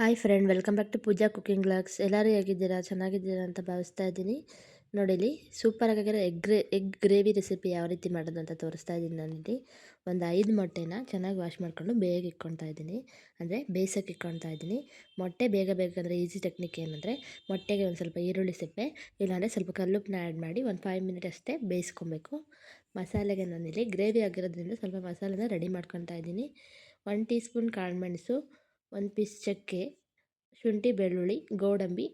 Hi friend welcome back to Pooja cooking blogs ಎಲ್ಲರೂ ಹೇಗಿದ್ದೀರಾ? ಚೆನ್ನಾಗಿದ್ದೀರಾ ಅಂತ ಭಾವಿಸ್ತಾ ಇದ್ದೀನಿ. ನೋಡಿಲಿ ಸೂಪರಾಗಿರೋ ಎಗ್ ಎಗ್ ಗ್ರೇವಿ ರೆಸಿಪಿ ಯಾವ ರೀತಿ ಮಾಡೋದು ಅಂತ ತೋರಿಸ್ತಾ ಇದ್ದೀನಿ ನಾನಿಲ್ಲಿ. ಒಂದು ಐದು ಮೊಟ್ಟೆನ ಚೆನ್ನಾಗಿ ವಾಶ್ ಮಾಡಿಕೊಂಡು ಬೇಗ ಇಟ್ಕೊಳ್ತಾ ಇದ್ದೀನಿ. ಅಂದರೆ ಬೇಯಿಸೋಕೆ ಇಟ್ಕೊಳ್ತಾ ಇದ್ದೀನಿ. ಮೊಟ್ಟೆ ಬೇಗ ಬೇಕಂದರೆ ಈಸಿ ಟೆಕ್ನಿಕ್ ಏನಂದರೆ ಮೊಟ್ಟೆಗೆ ಒಂದು ಸ್ವಲ್ಪ ಈರುಳ್ಳಿ ಸಿಪ್ಪೆ, ಇಲ್ಲಾಂದರೆ ಸ್ವಲ್ಪ ಕಲ್ಲುಪ್ಪನ್ನ ಆ್ಯಡ್ ಮಾಡಿ ಒಂದು ಫೈವ್ ಮಿನಿಟ್ ಅಷ್ಟೇ ಬೇಯಿಸ್ಕೊಬೇಕು. ಮಸಾಲೆಗೆ ನಾನಿಲ್ಲಿ ಗ್ರೇವಿ ಆಗಿರೋದ್ರಿಂದ ಸ್ವಲ್ಪ ಮಸಾಲೆನ ರೆಡಿ ಮಾಡ್ಕೊತಾ ಇದ್ದೀನಿ. ಒನ್ ಟೀ ಸ್ಪೂನ್ ಕಾಳುಮೆಣಸು ಒಂದು ಪೀಸ್ ಚಕ್ಕೆ, ಶುಂಠಿ, ಬೆಳ್ಳುಳ್ಳಿ, ಗೋಡಂಬಿ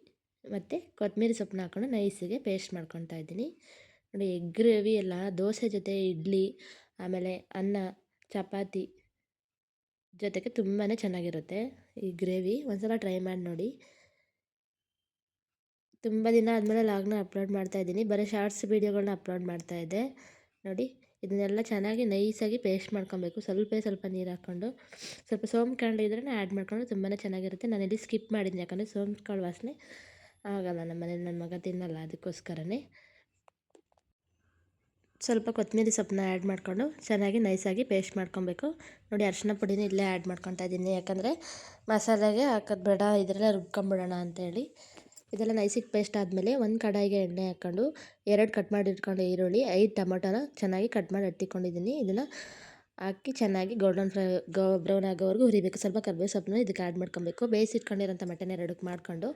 ಮತ್ತು ಕೊತ್ತಂಬರಿ ಸೊಪ್ಪನ್ನ ಹಾಕ್ಕೊಂಡು ನೈಸಿಗೆ ಪೇಸ್ಟ್ ಮಾಡ್ಕೊತಾ ಇದ್ದೀನಿ. ನೋಡಿ ಎಗ್ ಗ್ರೇವಿ ಎಲ್ಲ, ದೋಸೆ ಜೊತೆ ಇಡ್ಲಿ, ಆಮೇಲೆ ಅನ್ನ, ಚಪಾತಿ ಜೊತೆಗೆ ತುಂಬಾ ಚೆನ್ನಾಗಿರುತ್ತೆ ಈ ಗ್ರೇವಿ ಒಂದ್ಸಲ ಟ್ರೈ ಮಾಡಿ ನೋಡಿ. ತುಂಬ ದಿನ ಆದಮೇಲೆ ಲಾಗ್ನ ಅಪ್ಲೋಡ್ ಮಾಡ್ತಾ ಇದ್ದೀನಿ. ಬರೀ ಶಾರ್ಟ್ಸ್ ವೀಡಿಯೋಗಳನ್ನ ಅಪ್ಲೋಡ್ ಮಾಡ್ತಾ ಇದ್ದೆ. ನೋಡಿ ಇದನ್ನೆಲ್ಲ ಚೆನ್ನಾಗಿ ನೈಸಾಗಿ ಪೇಸ್ಟ್ ಮಾಡ್ಕೊಬೇಕು. ಸ್ವಲ್ಪ ಸ್ವಲ್ಪ ನೀರು ಹಾಕ್ಕೊಂಡು, ಸ್ವಲ್ಪ ಸೋಂಪು ಕಾಳು ಇದ್ರೇ ಆ್ಯಡ್ ಮಾಡ್ಕೊಂಡು ತುಂಬಾ ಚೆನ್ನಾಗಿರುತ್ತೆ. ನಾನಿಲ್ಲಿ ಸ್ಕಿಪ್ ಮಾಡಿದ್ದೀನಿ ಯಾಕಂದರೆ ಸೋಂಪು ಕಾಳು ವಾಸನೆ ಆಗಲ್ಲ ನಮ್ಮ ಮನೇಲಿ ನನ್ನ ಮಗ ತಿನ್ನಲ್ಲ ಅದಕ್ಕೋಸ್ಕರನೇ. ಸ್ವಲ್ಪ ಕೊತ್ತಂಬರಿ ಸೊಪ್ಪನ್ನ ಆ್ಯಡ್ ಮಾಡಿಕೊಂಡು ಚೆನ್ನಾಗಿ ನೈಸಾಗಿ ಪೇಸ್ಟ್ ಮಾಡ್ಕೊಬೇಕು. ನೋಡಿ ಅರಿಶಿನ ಪುಡಿನ ಇಲ್ಲೇ ಆ್ಯಡ್ ಮಾಡ್ಕೊತಾ ಇದ್ದೀನಿ. ಯಾಕಂದರೆ ಮಸಾಲೆಗೆ ಹಾಕೋದು ಬೇಡ, ಇದರಲ್ಲೇ ರುಬ್ಕೊಂಬಿಡೋಣ ಅಂತೇಳಿ. ಇದೆಲ್ಲ ನೈಸಿಗೆ ಪೇಸ್ಟ್ ಆದಮೇಲೆ ಒಂದು ಕಡಾಯಿಗೆ ಎಣ್ಣೆ ಹಾಕ್ಕೊಂಡು, ಎರಡು ಕಟ್ ಮಾಡಿ ಇಟ್ಕೊಂಡು ಈರುಳ್ಳಿ, ಐದು ಟೊಮೊಟೊನ ಚೆನ್ನಾಗಿ ಕಟ್ ಮಾಡಿ ಎತ್ತಿಕೊಂಡಿದ್ದೀನಿ ಇದನ್ನು ಹಾಕಿ ಚೆನ್ನಾಗಿ ಗೋಲ್ಡನ್ ಫ್ರೈ ಗೋ ಬ್ರೌನ್ ಆಗೋವರೆಗೂ ಹುರಿಬೇಕು. ಸ್ವಲ್ಪ ಕರ್ಬೇವು ಸೊಪ್ಪನ್ನು ಇದಕ್ಕೆ ಆ್ಯಡ್ ಮಾಡ್ಕೊಬೇಕು. ಬೇಯಿಸಿಟ್ಕೊಂಡಿರೋಂಥ ಮಟನ್ ಎರಡಕ್ಕೆ ಮಾಡ್ಕೊಂಡು,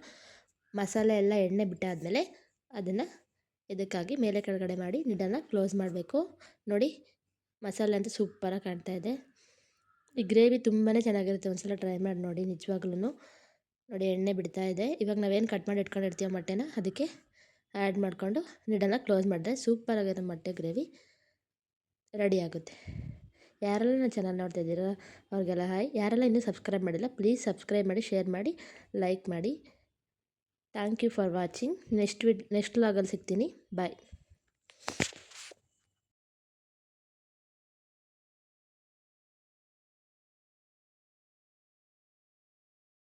ಮಸಾಲೆ ಎಲ್ಲ ಎಣ್ಣೆ ಬಿಟ್ಟಾದಮೇಲೆ ಅದನ್ನು ಇದಕ್ಕಾಗಿ ಮೇಲೆ ಕೆಳಗಡೆ ಮಾಡಿ ನಿಡನ್ನು ಕ್ಲೋಸ್ ಮಾಡಬೇಕು. ನೋಡಿ, ಮಸಾಲೆ ಅಂತ ಸೂಪರಾಗಿ ಕಾಣ್ತಾ ಇದೆ. ಈ ಗ್ರೇವಿ ತುಂಬಾ ಚೆನ್ನಾಗಿರುತ್ತೆ. ಒಂದು ಸಲ ಟ್ರೈ ಮಾಡಿ ನೋಡಿ ನಿಜವಾಗ್ಲೂ ನೋಡಿ ಎಣ್ಣೆ ಬಿಡ್ತಾ ಇದೆ. ಇವಾಗ ನಾವೇನು ಕಟ್ ಮಾಡಿ ಇಟ್ಕೊಂಡಿರ್ತೀವಿ ಮೊಟ್ಟೆನ ಅದಕ್ಕೆ ಆ್ಯಡ್ ಮಾಡಿಕೊಂಡು ನಿಡನ್ನು ಕ್ಲೋಸ್ ಮಾಡಿದ್ರೆ ಸೂಪರಾಗಿರೋ ಮೊಟ್ಟೆ ಗ್ರೇವಿ ರೆಡಿ ಆಗುತ್ತೆ. ಯಾರೆಲ್ಲ ನನ್ನ ಚಾನಲ್ ನೋಡ್ತಾ ಇದ್ದೀರೋ ಅವ್ರಿಗೆಲ್ಲ ಹಾಯ್ ಯಾರೆಲ್ಲ ಇನ್ನೂ ಸಬ್ಸ್ಕ್ರೈಬ್ ಮಾಡಿಲ್ಲ ಪ್ಲೀಸ್ ಸಬ್ಸ್ಕ್ರೈಬ್ ಮಾಡಿ ಶೇರ್ ಮಾಡಿ ಲೈಕ್ ಮಾಡಿ. Thank you for watching next vid next ಲಾಗಲ್ಲಿ ಸಿಗ್ತೀನಿ. ಬಾಯ್